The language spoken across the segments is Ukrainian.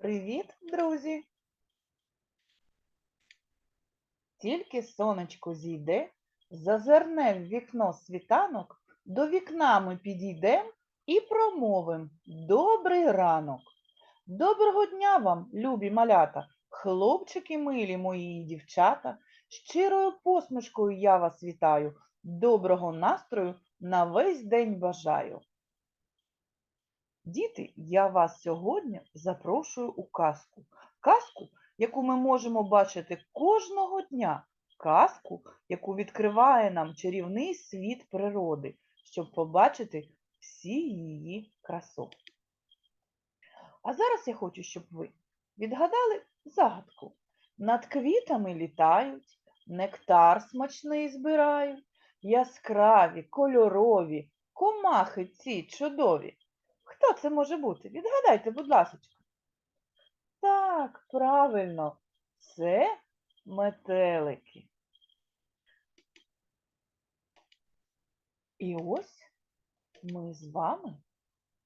Привіт, друзі! Тільки сонечко зійде, зазирне в вікно світанок, до вікна ми підійдем і промовим Добрий ранок! Доброго дня вам, любі малята, хлопчики милі мої і дівчата. Щирою посмішкою я вас вітаю, доброго настрою на весь день бажаю. Діти, я вас сьогодні запрошую у казку. Казку, яку ми можемо бачити кожного дня. Казку, яку відкриває нам чарівний світ природи, щоб побачити всі її красу. А зараз я хочу, щоб ви відгадали загадку. Над квітами літають, нектар смачний збирають, яскраві, кольорові, комахи ці чудові. Це може бути? Відгадайте, будь ласка. Так, правильно, це метелики. І ось ми з вами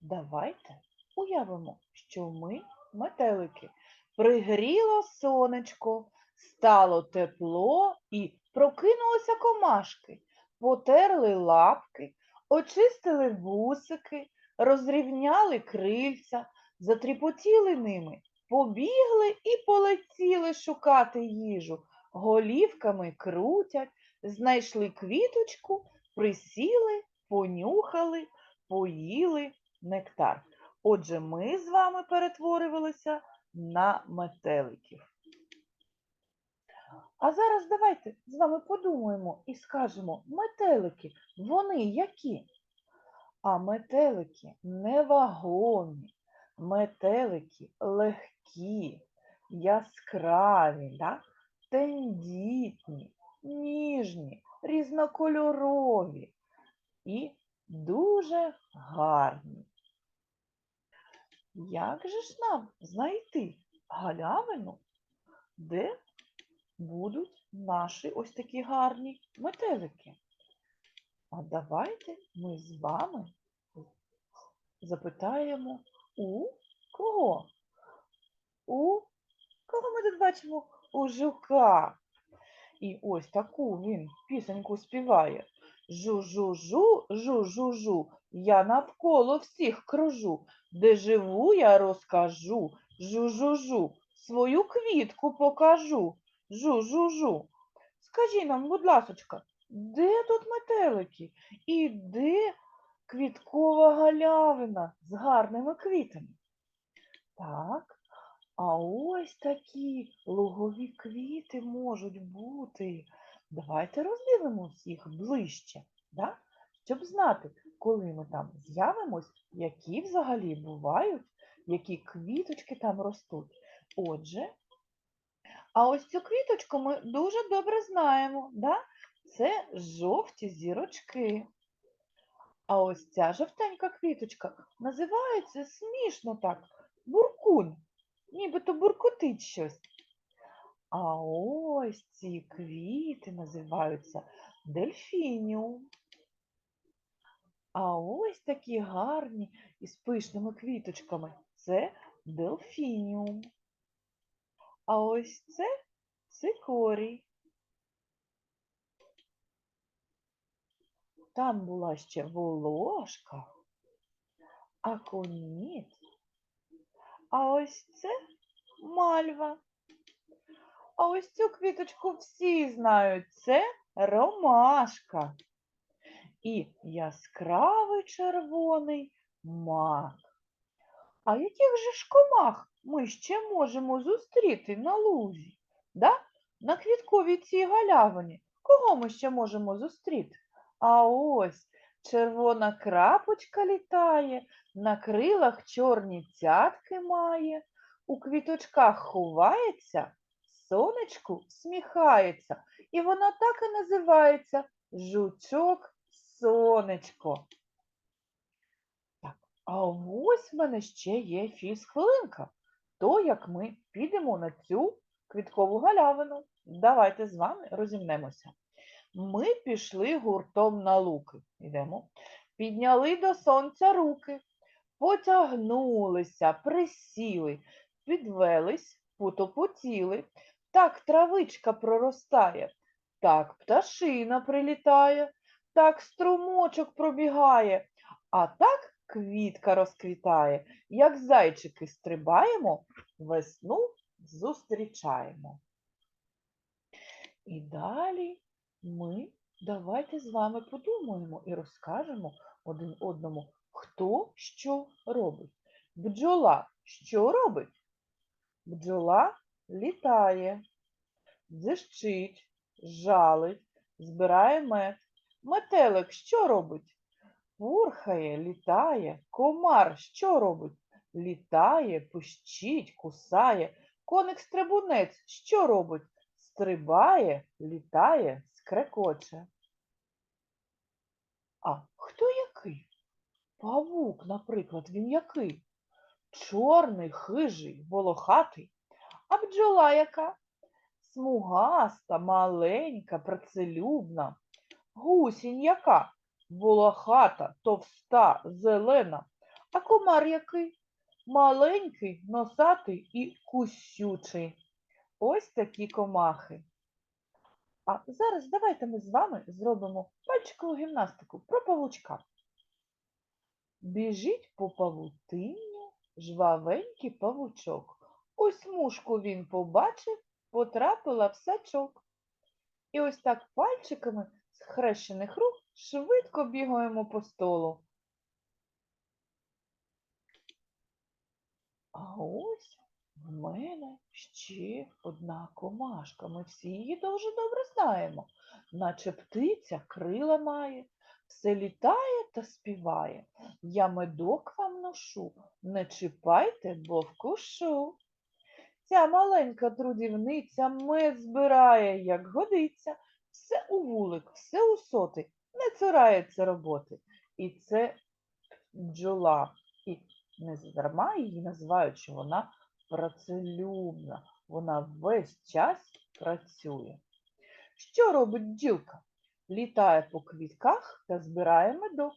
давайте уявимо, що ми метелики. Пригріло сонечко, стало тепло і прокинулися комашки, потерли лапки, очистили вусики, розрівняли крильця, затріпотіли ними, побігли і полетіли шукати їжу, голівками крутять, знайшли квіточку, присіли, понюхали, поїли нектар. Отже, ми з вами перетворювалися на метеликів. А зараз давайте з вами подумаємо і скажемо, метелики, вони які? А метелики невагомі, метелики легкі, яскраві, да? тендітні, ніжні, різнокольорові і дуже гарні. Як же ж нам знайти галявину, де будуть наші ось такі гарні метелики? А давайте ми з вами запитаємо у кого? У кого ми тут бачимо? У жука. І ось таку він пісеньку співає. Жу-жу-жу, жу-жу-жу, я навколо всіх кружу. Де живу, я розкажу. Жу-жу-жу, свою квітку покажу. Жу-жу-жу. Скажи нам, будь ласочка, де тут метелики? І де квіткова галявина з гарними квітами? Так, а ось такі лугові квіти можуть бути. Давайте роздивимось їх ближче, да? щоб знати, коли ми там з'явимось, які взагалі бувають, які квіточки там ростуть. Отже, а ось цю квіточку ми дуже добре знаємо. Да? Це жовті зірочки. А ось ця жовтенька квіточка називається смішно так, буркун, нібито буркотить щось. А ось ці квіти називаються дельфініум. А ось такі гарні із пишними квіточками це делфініум. А ось це цикорій. Там була ще волошка, аконіт. А ось це мальва. А ось цю квіточку всі знають. Це ромашка. І яскравий червоний мак. А яких же ж комах ми ще можемо зустріти на лузі? Да? На квітковій цій галявині. Кого ми ще можемо зустріти? А ось червона крапочка літає, на крилах чорні цятки має, у квіточках ховається, сонечку сміхається, і вона так і називається жучок сонечко. Так, а ось в мене ще є фіз-хвилинка. То, як ми підемо на цю квіткову галявину. Давайте з вами розімнемося. Ми пішли гуртом на луки. Йдемо. Підняли до сонця руки, потягнулися, присіли, підвелись, потопотіли, так травичка проростає, так пташина прилітає, так струмочок пробігає, а так квітка розквітає. Як зайчики стрибаємо, весну зустрічаємо. І далі ми давайте з вами подумаємо і розкажемо один одному, хто що робить. Бджола що робить? Бджола літає, дзищить, жалить, збирає мед. Метелик що робить? Пурхає, літає. Комар що робить? Літає, пищить, кусає. Коник-стрибунець що робить? Стрибає, літає, скрекоче. А хто який? Павук, наприклад, він який? Чорний, хижий, волохатий. А бджола яка? Смугаста, маленька, працелюбна. Гусінь яка? Волохата, товста, зелена. А комар який? Маленький, носатий і кусючий. Ось такі комахи. А зараз давайте ми з вами зробимо пальчикову гімнастику про павучка. Біжить по павутинню жвавенький павучок. Ось мушку він побачив, потрапила в сачок. І ось так пальчиками з хрещених рук швидко бігаємо по столу. А ось в мене ще одна комашка. Ми всі її дуже добре знаємо. Наче птиця крила має, все літає та співає. Я медок вам ношу, не чіпайте, бо вкушу. Ця маленька трудівниця мед збирає, як годиться, все у вулик, все у соти, не цурається роботи. І це бджола. І не задарма її називають, що вона працелюбна. Вона весь час працює. Що робить бджілка? Літає по квітках та збирає медок.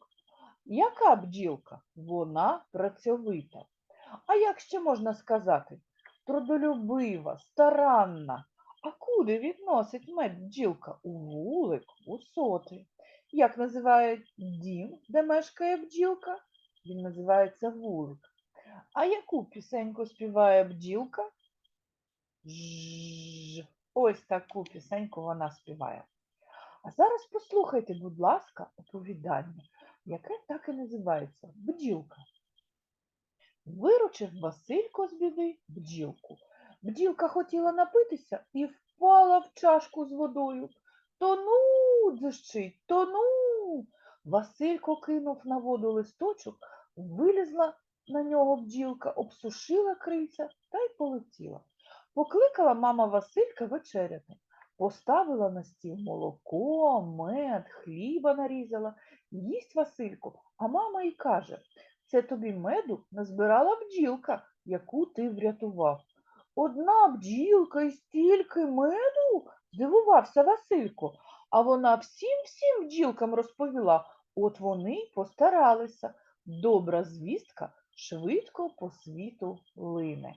Яка бджілка? Вона працьовита. А як ще можна сказати? Трудолюбива, старанна. А куди відносить мед бджілка? У вулик, у соти. Як називають дім, де мешкає бджілка? Він називається вулик. А яку пісеньку співає бджілка? Жжж. Ось таку пісеньку вона співає. А зараз послухайте, будь ласка, оповідання, яке так і називається бджілка. Виручив Василько з біди бджілку. Бджілка хотіла напитися і впала в чашку з водою. Тону, дзищить, тону. Василько кинув на воду листочок, вилізла на нього бджілка, обсушила крильця та й полетіла. Покликала мама Василька вечеряти. Поставила на стіл молоко, мед, хліба нарізала. Їсть Василько, а мама й каже, це тобі меду назбирала бджілка, яку ти врятував. Одна бджілка і стільки меду? здивувався Василько. А вона всім всім бджілкам розповіла. От вони й постаралися. Добра звістка швидко по світу лине.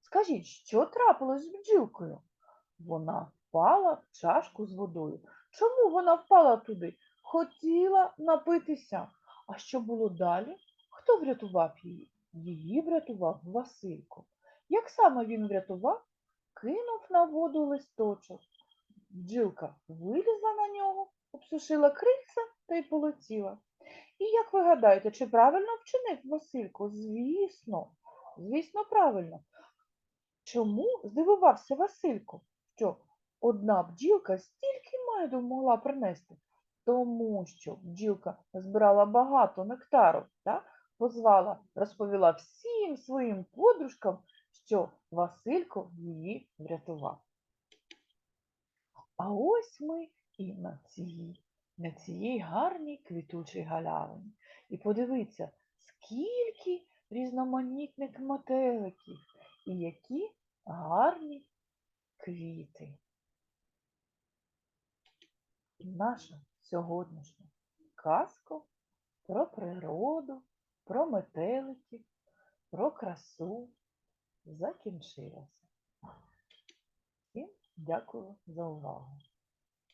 Скажіть, що трапилось з бджілкою? Вона впала в чашку з водою. Чому вона впала туди? Хотіла напитися. А що було далі? Хто врятував її? Її врятував Василько. Як саме він врятував? Кинув на воду листочок. Бджілка вилізла на нього, обсушила крильця та й полетіла. І як ви гадаєте, чи правильно вчинив Василько? Звісно, звісно, правильно. Чому здивувався Василько, що одна бджілка стільки меду могла принести? Тому що бджілка збирала багато нектару, та позвала, розповіла всім своїм подружкам, що Василько її врятував. А ось ми і на цій, на цій гарній квітучій галявині. І подивіться, скільки різноманітних метеликів і які гарні квіти. Наша сьогоднішня казка про природу, про метеликів, про красу закінчилася. І дякую за увагу.